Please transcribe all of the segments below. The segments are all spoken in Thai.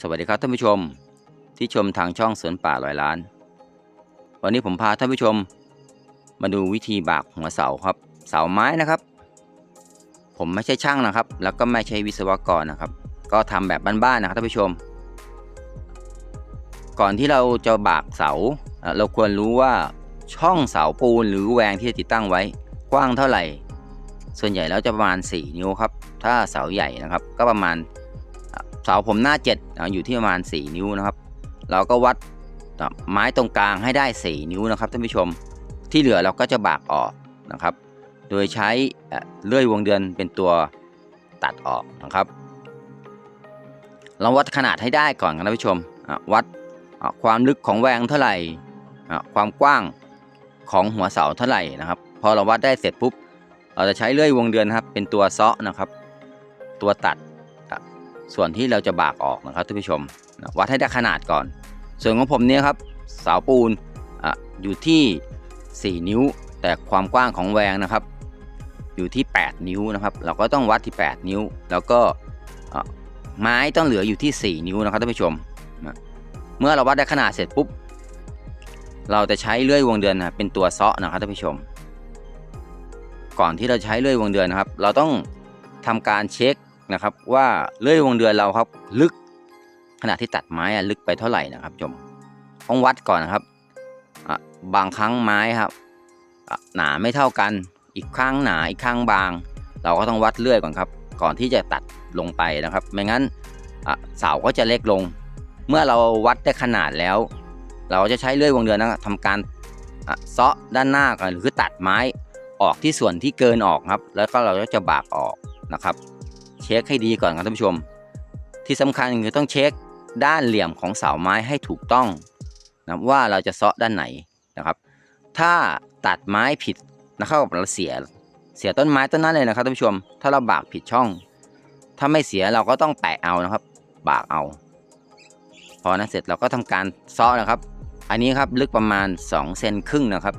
สวัสดีครับท่านผู้ชมที่ชมทางช่องสวนป่าร้อยล้าน วันนี้ผมพาท่านผู้ชม มาดูวิธีบากหัวเสาครับ เสาไม้นะครับ ผมไม่ใช่ช่างนะครับ แล้วก็ไม่ใช่วิศวกรนะครับ ก็ทำแบบบ้านๆนะครับท่านผู้ชม ก่อนที่เราจะบากเสาเราควรรู้ว่าช่องเสาปูนหรือแหวงที่จะติดตั้งไว้กว้างเท่าไหร่ ส่วนใหญ่แล้วจะประมาณ 4 นิ้วครับ ถ้าเสาใหญ่นะครับ ก็ประมาณ เสาผมหน้า7อะอยู่ที่ประมาณ 4 นิ้วนะครับ เราก็วัดไม้ตรงกลางให้ได้ 4 นิ้วนะครับท่านผู้ชมที่เหลือเราก็จะบากออกนะครับ โดยใช้เลื่อยวงเดือนเป็นตัวตัดออกนะครับเราวัดขนาดให้ได้ก่อนครับท่านผู้ชมวัดความลึกของแหวงเท่าไหร่ความกว้างของหัวเสาเท่าไหร่นะครับ พอเราวัดได้เสร็จปุ๊บ เราจะใช้เลื่อยวงเดือนครับ เป็นตัวเซาะนะครับ ตัวตัด ส่วนที่เราจะบากออกนะครับท่านผู้ชมวัดให้ได้ขนาดก่อน ส่วนของผมเนี่ยครับเสาปูนอะอยู่ที่ 4 นิ้ว แต่ความกว้างของแหวงนะครับ อยู่ที่ 8 นิ้วนะครับ เราก็ต้องวัดที่ 8 นิ้ว แล้วก็ไม้ต้องเหลืออยู่ที่ 4 นิ้วนะครับท่านผู้ชมนะเมื่อเราวัดได้ขนาดเสร็จปุ๊บเราจะใช้เลื่อยวงเดือนนะเป็นตัวเซาะนะครับท่านผู้ชม ก่อนที่เราใช้เลื่อยวงเดือนนะครับ เราต้องทำการเช็ค นะครับ ว่าเลื่อยวงเดือนเราครับ ลึกขณะที่ตัดไม้ลึกไปเท่าไหร่นะครับชมต้องวัดก่อนนะครับบางครั้งไม้ครับหนาไม่เท่ากัน อีกข้างหนาอีกข้างบาง เราก็ต้องวัดเลื่อยก่อนครับ ก่อนที่จะตัดลงไปนะครับ ไม่งั้นเสาก็จะเล็กลง เมื่อเราวัดได้ขนาดแล้ว เราจะใช้เลื่อยวงเดือนนะทำการเซาะด้านหน้าก่อนหรือตัดไม้ออกที่ส่วนที่เกินออกครับ แล้วก็เราก็จะบากออกนะครับ เช็คให้ดีก่อนครับท่านผู้ชม ที่สำคัญคือต้องเช็คด้านเหลี่ยมของเสาไม้ให้ถูกต้องนะว่าเราจะเซาะด้านไหนนะครับ ถ้าตัดไม้ผิดนะครับเราเสียเสียต้นไม้ต้นนั้นเลยนะครับท่านผู้ชม ถ้าเราบากผิดช่อง ถ้าไม่เสียเราก็ต้องแปะเอานะครับ บากเอา พอนั้นเสร็จเราก็ทำการเซาะนะครับ อันนี้ครับลึกประมาณ2เซนครึ่งนะครับ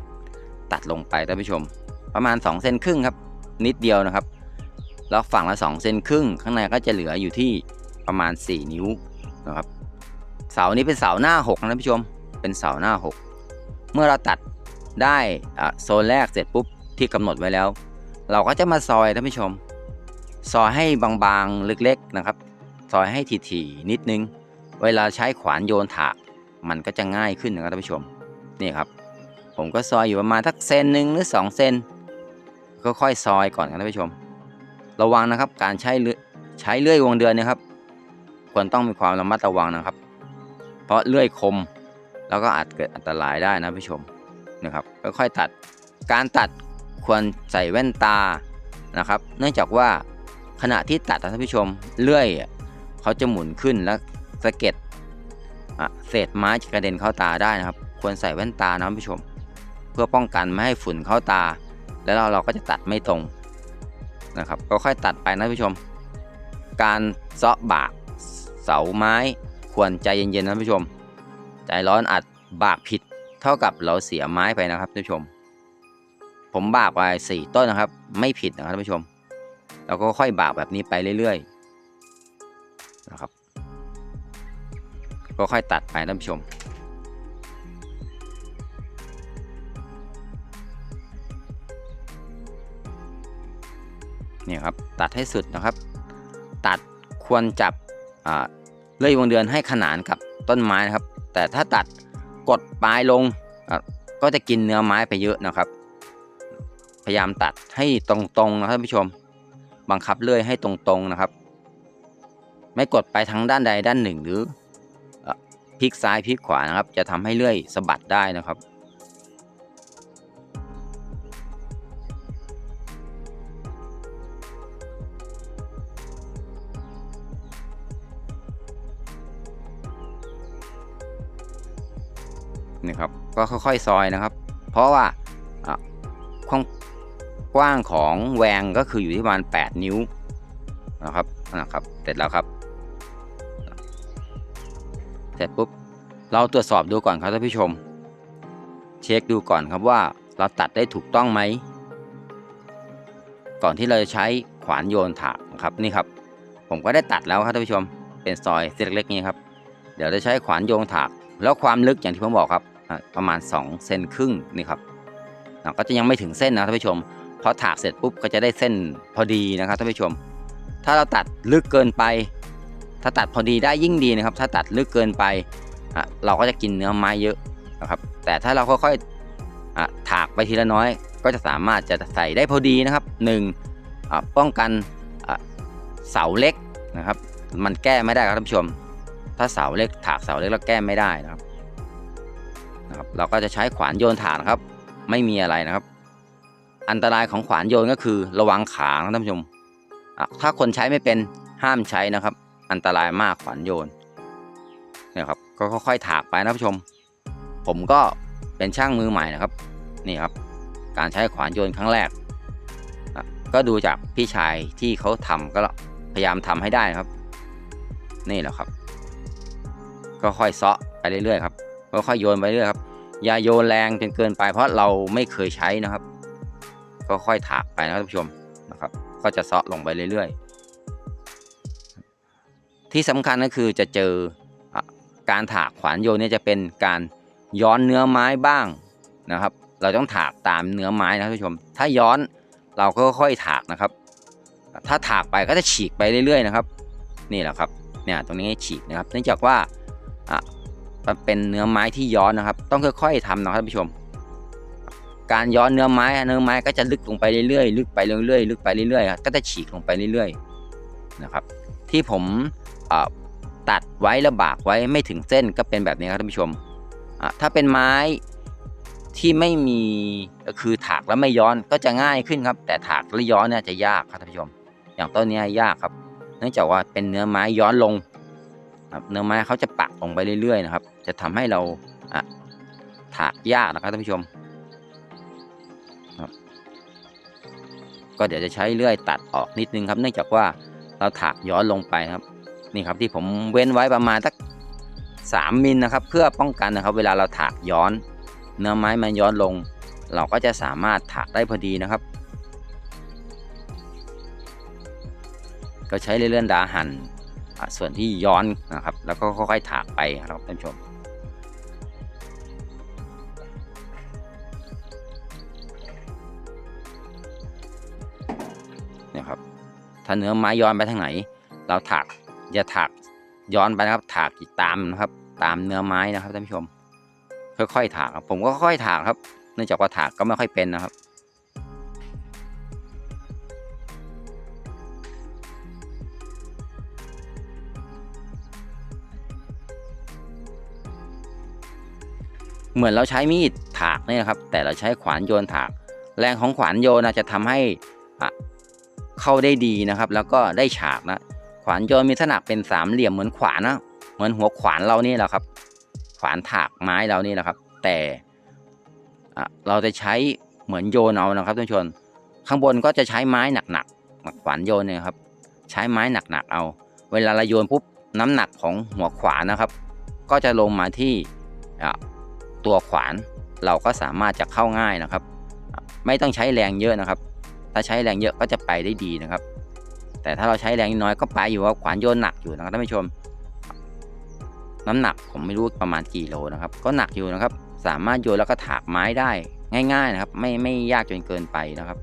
ตัดลงไปท่านผู้ชม ประมาณ2เซนครึ่งครับ นิดเดียวนะครับ แล้วฝั่งละ2เซนครึ่ง ข้างในก็จะเหลืออยู่ที่ประมาณ 4 นิ้วนะครับ เสานี้เป็นเสาหน้า6นะท่านผู้ชม เป็นเสาหน้า 6 เมื่อเราตัดได้อะโซนแรกเสร็จปุ๊บที่กำหนดไว้แล้ว เราก็จะมาซอยท่านผู้ชม ซอยให้บางๆเล็กๆนะครับ ซอยให้ถี่ๆนิดนึง เวลาใช้ขวานโยนถากมันก็จะง่ายขึ้นนะครับท่านผู้ชมนี่ครับ ผมก็ซอยอยู่ประมาณทักเซนหนึ่งหรือ2เซนค่อยๆซอยก่อนครับท่านผู้ชม ระวังนะครับ การใช้ใช้เลื่อยวงเดือนนะครับ ควรต้องมีความระมัดระวังนะครับ เพราะเลื่อยคม แล้วก็อาจเกิดอันตรายได้นะผู้ชมนะครับค่อยๆตัด การตัดควรใส่แว่นตานะครับ เนื่องจากว่าขณะที่ตัดนะท่านผู้ชมเลื่อยเขาจะหมุนขึ้นแล้วสะเก็ดเศษไม้จะกระเด็นเข้าตาได้นะครับ ควรใส่แว่นตานะท่านผู้ชม เพื่อป้องกันไม่ให้ฝุ่นเข้าตา แล้วเราเราก็จะตัดไม่ตรง นะครับ ก็ค่อยตัดไปนะผู้ชม การเซาะบากเสาไม้ควรใจเย็นๆนะผู้ชม ใจร้อนอาจบากผิดเท่ากับเราเสียไม้ไปนะครับท่านผู้ชม ผมบากไปสี่ต้นนะครับ ไม่ผิดนะครับท่านผู้ชม เราก็ค่อยบากแบบนี้ไปเรื่อยๆนะครับ ก็ค่อยตัดไปท่านผู้ชม เนี่ยครับตัดให้สุดนะครับ ตัดควรจับเลื่อยวงเดือนให้ขนานกับต้นไม้นะครับ แต่ถ้าตัดกดปลายลงก็จะกินเนื้อไม้ไปเยอะนะครับ พยายามตัดให้ตรงๆนะท่านผู้ชม บังคับเลื่อยให้ตรงๆนะครับ ไม่กดไปทั้งด้านใดด้านหนึ่งหรืออพลิกซ้ายพลิกขวานะครับ จะทำให้เลื่อยสะบัดได้นะครับ นี่ครับก็ค่อยๆซอยนะครับ เพราะว่าความกว้างของแหวงก็คืออยู่ที่ประมาณ 8 นิ้วนะครับนะครับเสร็จแล้วครับ เสร็จปุ๊บเราตรวจสอบดูก่อนครับท่านผู้ชม เช็คดูก่อนครับว่าเราตัดได้ถูกต้องไหมก่อนที่เราจะใช้ขวานโยนถากนะครับนี่ครับ ผมก็ได้ตัดแล้วครับท่านผู้ชมเป็นซอยเส้นเล็กๆนี้ครับ เดี๋ยวจะใช้ขวานโยงถาก แล้วความลึกอย่างที่ผมบอกครับ ประมาณ2เซนครึ่งนี่ครับก็จะยังไม่ถึงเส้นนะท่านผู้ชมพอถากเสร็จปุ๊บก็จะได้เส้นพอดีนะครับท่านผู้ชม ถ้าเราตัดลึกเกินไป ถ้าตัดพอดีได้ยิ่งดีนะครับ ถ้าตัดลึกเกินไปเราก็จะกินเนื้อไม้เยอะนะครับ แต่ถ้าเราค่อยๆถากไปทีละน้อย ก็จะสามารถจะใส่ได้พอดีนะครับหนึ่งป้องกันเสาเล็กนะครับ มันแก้ไม่ได้ครับท่านผู้ชม ถ้าเสาเล็กถากเสาเล็กแล้วแก้ไม่ได้นะครับ นะครับเราก็จะใช้ขวานโยนถานครับ ไม่มีอะไรนะครับ อันตรายของขวานโยนก็คือระวังขานะท่านผู้ชมถ้าคนใช้ไม่เป็นห้ามใช้นะครับ อันตรายมากขวานโยนเนี่ยครับก็ค่อยๆถากไปนะท่านผู้ชม ผมก็เป็นช่างมือใหม่นะครับนี่ครับ การใช้ขวานโยนครั้งแรก ก็ดูจากพี่ชายที่เขาทำก็พยายามทำให้ได้นะครับ นี่แหละครับ ก็ค่อยเซาะไปเรื่อยๆครับ ค่อยโยนไปเรื่อยครับ อย่าโยนแรงจนเกินไปเพราะเราไม่เคยใช้นะครับ ก็ค่อยถากไปนะครับท่านผู้ชมนะครับ ก็จะเซาะลงไปเรื่อยๆ ที่สำคัญก็คือจะเจอการถากขวานโยนเนี่ยจะเป็นการย้อนเนื้อไม้บ้างนะครับ เราต้องถากตามเนื้อไม้นะท่านผู้ชม ถ้าย้อนเราก็ค่อยๆถากนะครับ ถ้าถากไปก็จะฉีกไปเรื่อยๆนะครับ นี่แหละครับเนี่ยตรงนี้ฉีกนะครับ เนื่องจากว่า มันเป็นเนื้อไม้ที่ย้อนนะครับ ต้องค่อยๆทำนะครับท่านผู้ชม การย้อนเนื้อไม้เนื้อไม้ก็จะลึกลงไปเรื่อยๆลึกไปเรื่อยๆลึกไปเรื่อยๆก็จะฉีกลงไปเรื่อยๆนะครับ ที่ผมตัดไว้แล้วบากไว้ไม่ถึงเส้นก็เป็นแบบนี้ครับท่านผู้ชมถ้าเป็นไม้ที่ไม่มีก็คือถากแล้วไม่ย้อนก็จะง่ายขึ้นครับ แต่ถากแล้วย้อนเนี่ยจะยากครับท่านผู้ชม อย่างต้นนี้ยากครับ เนื่องจากว่าเป็นเนื้อไม้ย้อนลงเนื้อไม้เขาจะปัก ลงไปเรื่อยๆนะครับ จะทำให้เราถากยานะครับท่านผู้ชมครับก็เดี๋ยวจะใช้เลื่อยตัดออกนิดนึงครับ เนื่องจากว่าเราถากย้อนลงไปครับ นี่ครับที่ผมเว้นไว้ประมาณสักสามมิลนะครับ เพื่อป้องกันนะครับ เวลาเราถากย้อน เนื้อไม้มันย้อนลง เราก็จะสามารถถากได้พอดีนะครับ ก็ใช้เลื่อนดาหั่นอะ ส่วนที่ย้อนนะครับ แล้วก็ค่อยๆถากไปครับท่านผู้ชม เนี่ยครับ ถ้าเนื้อไม้ย้อนไปทางไหน เราถากอย่าถากย้อนไปนะครับถากตามนะครับ ตามเนื้อไม้นะครับท่านผู้ชม ค่อยๆถากครับผมก็ค่อยๆถากครับ เนื่องจากว่าถากก็ไม่ค่อยเป็นนะครับ เหมือนเราใช้มีดถากนี่นะครับ แต่เราใช้ขวานโยนถาก แรงของขวานโยนจะทำให้เข้าได้ดีนะครับ แล้วก็ได้ฉากนะขวานโยนมีลักษณะเป็นสามเหลี่ยมเหมือนขวานนะเหมือนหัวขวานเรานี่แหละครับ ขวานถากไม้เรานี่แหละครับ แต่เราจะใช้เหมือนโยนเอานะครับท่านผู้ชมข้างบนก็จะใช้ไม้หนักๆขวานโยนเนี่ยครับ ใช้ไม้หนักๆเอา เวลาเราโยนปุ๊บน้ำหนักของหัวขวานนะครับ ก็จะลงมาที่อะ ตัวขวานเราก็สามารถจะเข้าง่ายนะครับ ไม่ต้องใช้แรงเยอะนะครับ ถ้าใช้แรงเยอะก็จะไปได้ดีนะครับ แต่ถ้าเราใช้แรงน้อยก็ไปอยู่ว่าขวานโยนหนักอยู่นะครับท่านผู้ชม น้ำหนักผมไม่รู้ประมาณกี่โลนะครับ ก็หนักอยู่นะครับ สามารถโยนแล้วก็ถากไม้ได้ง่าย ๆนะครับ ไม่ไม่ยากจนเกินไปนะครับ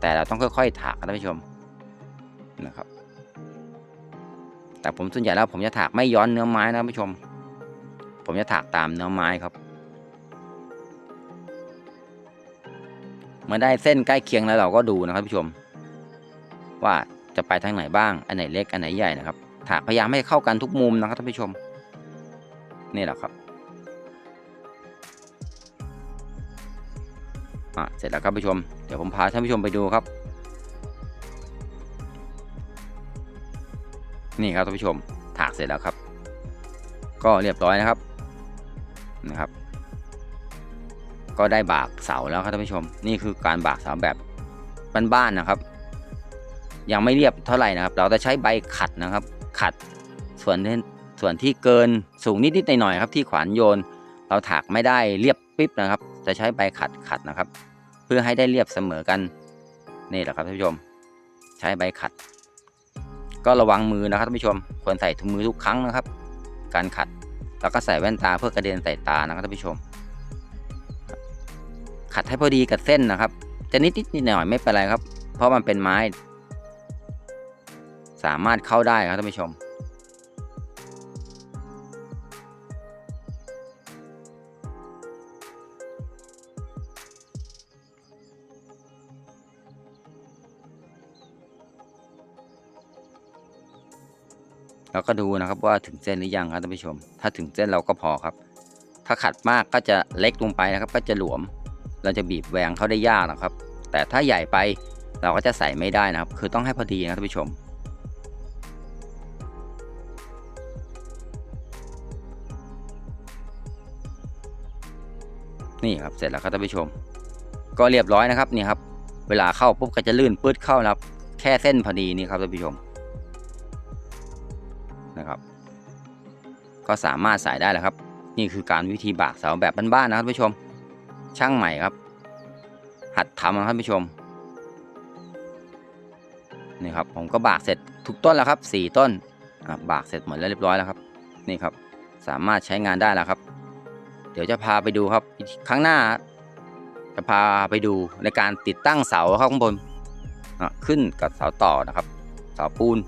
แต่เราต้องค่อยๆถากท่านผู้ชมนะครับ แต่ผมส่วนใหญ่แล้วผมจะถากไม่ย้อนเนื้อไม้นะท่านผู้ชม ผมจะถากตามเนื้อไม้ครับ เมื่อได้เส้นใกล้เคียงแล้วเราก็ดูนะครับผู้ชม ว่าจะไปทางไหนบ้าง อันไหนเล็ก อันไหนใหญ่นะครับ ถากพยายามให้เข้ากันทุกมุมนะครับท่านผู้ชม นี่แหละครับอะเสร็จแล้วครับผู้ชม เดี๋ยวผมพาท่านผู้ชมไปดูครับ นี่ครับท่านผู้ชม ถากเสร็จแล้วครับ ก็เรียบร้อยนะครับ นะครับ ก็ได้บากเสาแล้วครับท่านผู้ชม นี่คือการบากเสาแบบบ้านๆนะครับ ยังไม่เรียบเท่าไหร่นะครับ เราจะใช้ใบขัดนะครับ ขัดส่วนที่ส่วนที่เกินสูงนิดๆหน่อยๆครับ ที่ขวานโยน เราถากไม่ได้เรียบปิ๊บนะครับ จะใช้ใบขัดขัดนะครับ เพื่อให้ได้เรียบเสมอกันนี่แหละครับท่านผู้ชม ใช้ใบขัด ก็ระวังมือนะครับท่านผู้ชม ควรใส่ถุงมือทุกครั้งนะครับ การขัดแล้วก็ใส่แว่นตาเพื่อกระเด็นใส่ตานะครับท่านผู้ชม ขัดให้พอดีกับเส้นนะครับ จะนิดนิดนิดหน่อยไม่เป็นไรครับ เพราะมันเป็นไม้ สามารถเข้าได้ครับท่านผู้ชมเราก็ดูนะครับว่าถึงเส้นหรือยังครับท่านผู้ชม ถ้าถึงเส้นเราก็พอครับ ถ้าขัดมากก็จะเล็กลงไปนะครับ ก็จะหลวม เราจะบีบแหวงเขาได้ยากนะครับ แต่ถ้าใหญ่ไปเราก็จะใส่ไม่ได้นะครับ คือต้องให้พอดีนะท่านผู้ชม นี่ครับเสร็จแล้วครับท่านผู้ชม ก็เรียบร้อยนะครับนี่ครับ เวลาเข้าปุ๊บก็จะลื่นปื๊ดเข้านะครับ แค่เส้นพอดีนี่ครับท่านผู้ชมนะครับ ก็สามารถใส่ได้แล้วครับ นี่คือการวิธีบากเสาแบบบ้านๆนะครับท่านผู้ชม ช่างใหม่ครับ หัดทำนะครับท่านผู้ชมนี่ครับผมก็บากเสร็จทุกต้นแล้วครับสี่ต้นบากเสร็จหมดแล้วเรียบร้อยแล้วครับนี่ครับสามารถใช้งานได้แล้วครับ เดี๋ยวจะพาไปดูครับครั้งหน้า จะพาไปดูในการติดตั้งเสาครับข้างบนขึ้นกับเสาต่อนะครับเสาปูน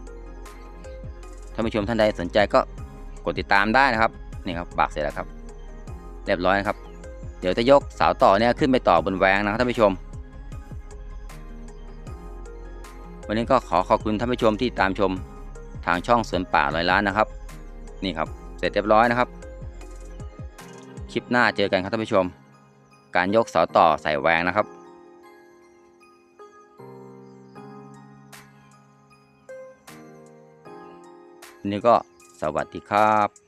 ท่านผู้ชมท่านใดสนใจก็กดติดตามได้นะครับนี่ครับบากเสร็จแล้วครับ เรียบร้อยครับ เดี๋ยวจะยกเสาต่อเนี่ยขึ้นไปต่อบนแหวงนะครับท่านผู้ชม วันนี้ก็ขอขอบคุณท่านผู้ชมที่ตามชมทางช่องสวนป่าร้อยล้านนะครับ นี่ครับเสร็จเรียบร้อยนะครับ คลิปหน้าเจอกันครับท่านผู้ชม การยกเสาต่อใส่แหวงนะครับนนี้ก็สวัสดีครับ